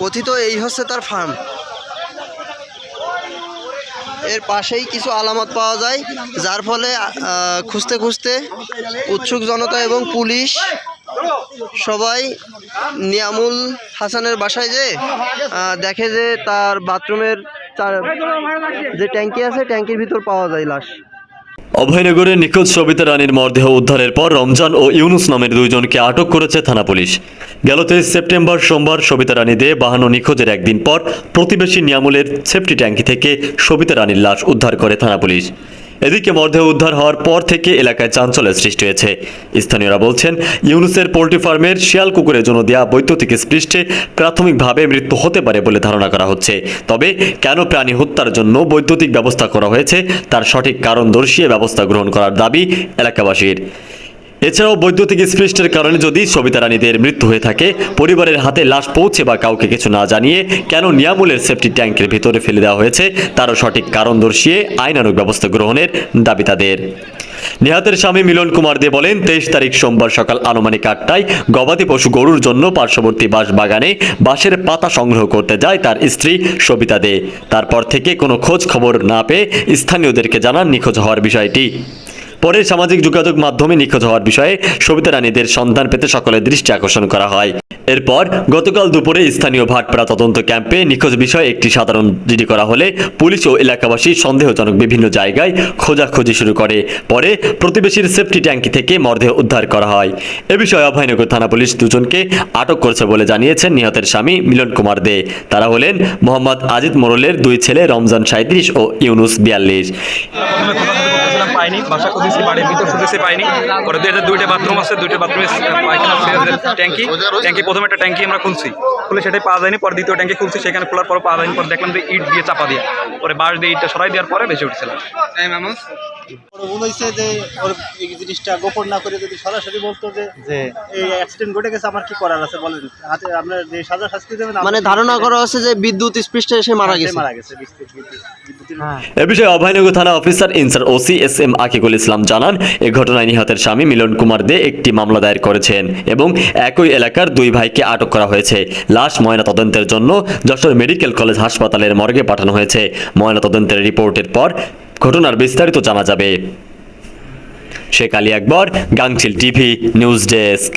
কথিত এই হচ্ছে তার ফার্ম এর পাশেই কিছু আলামত পাওয়া যায়, যার ফলে খুঁজতে খুঁজতে উৎসুক জনতা এবং পুলিশ সবাই নিয়ামুল হাসানের বাসায় যে দেখে যে তার বাথরুমের তার যে ট্যাঙ্কি আছে ট্যাঙ্কির ভিতর পাওয়া যায় লাশ। অভয়নগরে নিখোঁজ সবিতা রানীর মরদেহ উদ্ধারের পর রমজান ও ইউনুস নামের দুইজনকে আটক করেছে থানা পুলিশ। গেল তেইশ সেপ্টেম্বর সোমবার সবিতা রানী দে বাহানো নিখোঁজের একদিন পর প্রতিবেশী নিয়ামুলের সেফটি ট্যাঙ্কি থেকে সবিতা রানীর লাশ উদ্ধার করে থানা পুলিশ। এদিকে মর্ধে উদ্ধার হওয়ার পর থেকে এলাকায় চাঞ্চল্যের সৃষ্টি হয়েছে। স্থানীয়রা বলছেন, ইউনুসের পোলট্রি ফার্মের শিয়াল কুকুরের জন্য দেওয়া বৈদ্যুতিক স্পৃষ্টে প্রাথমিকভাবে মৃত্যু হতে পারে বলে ধারণা করা হচ্ছে। তবে কেন প্রাণী হত্যার জন্য বৈদ্যুতিক ব্যবস্থা করা হয়েছে, তার সঠিক কারণ দর্শিয়ে ব্যবস্থা গ্রহণ করার দাবি এলাকাবাসীর। এছাড়াও বৈদ্যুতিক স্পৃষ্টের কারণে যদি সবিতা রানীদের মৃত্যু হয়ে থাকে, পরিবারের হাতে লাশ পৌঁছে বা কাউকে কিছু না জানিয়ে কেন নিয়ামুলের সেফটি ট্যাঙ্কের ভিতরে ফেলে দেওয়া হয়েছে, তারও সঠিক কারণ দর্শিয়ে আইনানুগ ব্যবস্থা গ্রহণের দাবি তাদের। নিহতের স্বামী মিলন কুমার দে বলেন, তেইশ তারিখ সোমবার সকাল আনুমানিক আটটায় গবাদি পশু গরুর জন্য পার্শ্ববর্তী বাঁশ বাগানে বাঁশের পাতা সংগ্রহ করতে যায় তার স্ত্রী সবিতা দে। তারপর থেকে কোনো খোঁজ খবর না পেয়ে স্থানীয়দেরকে জানান নিখোঁজ হওয়ার বিষয়টি। পরে সামাজিক যোগাযোগ মাধ্যমে নিখোঁজ হওয়ার বিষয়ে সবিতা রানীদের সন্ধান পেতে সকলের দৃষ্টি আকর্ষণ করা হয়। এরপর গতকাল দুপুরে স্থানীয় ভাটপাড়া তদন্ত ক্যাম্পে নিখোঁজ বিষয়ে একটি সাধারণ জিডি করা হলে পুলিশ ও এলাকাবাসী সন্দেহজনক বিভিন্ন জায়গায় খোঁজাখুঁজি শুরু করে। পরে প্রতিবেশীর সেফটি ট্যাঙ্কি থেকে মরদেহ উদ্ধার করা হয়। এ বিষয়ে অভয়নগর থানা পুলিশ দুজনকে আটক করেছে বলে জানিয়েছেন নিহতের স্বামী মিলন কুমার দে। তারা হলেন মোহাম্মদ আজিদ মোরলের দুই ছেলে রমজান সাঁত্রিশ ও ইউনুস বিয়াল্লিশ। পাইনি, বাসা খুঁজেছি, বাড়ির ভিতর খুঁজেছি পাইনি। পরে দুইটা দুইটা বাথরুম আছে, দুইটা বাথরুমে ট্যাঙ্কি। ট্যাঙ্কি, প্রথমে একটা ট্যাঙ্কি আমরা খুলছি। খুলে সেটাই পাওয়া যায়নি, পরে দ্বিতীয় ট্যাঙ্কি খুলছি, সেখানে খোলার পর পাওয়া যায়নি, পরে দেখলাম যে ইট দিয়ে চাপা দিয়ে। পরে বাঁশ দিয়ে ইটটা সরাই দেওয়ার পরে বেঁচে উঠছিলাম। ওর ভুল হয়েছে যে ওর এই জিনিসটা গোপন না করে যদি সরাসরি বলতো যে এই অ্যাক্সিডেন্ট ঘটে গেছে আমার কি করার আছে বলেন? হাতে আপনার যে সাজা শাস্তি দেবেন মানে ধারণা করা হচ্ছে যে বিদ্যুৎ স্পৃষ্টে এসে মারা গেছে। মারা গেছে বিদ্যুৎ- বিদ্যুৎ- বিদ্যুতের এ বিষয়ে অভয়নগর থানা officer in charge OC S M Akikul Islam জানান এ ঘটনায় নিহতের স্বামী মিলন কুমার দে একটি মামলা দায়ের করেছেন এবং একই এলাকার দুই ভাইকে আটক করা হয়েছে। লাশ ময়না তদন্তের জন্য যশোর মেডিকেল কলেজ হাসপাতালের মর্গে পাঠানো হয়েছে। ময়না তদন্তের রিপোর্টের পর ঘটনার বিস্তারিত জানা যাবে। Sheikh Ali Akbar Gangchil TV news desk.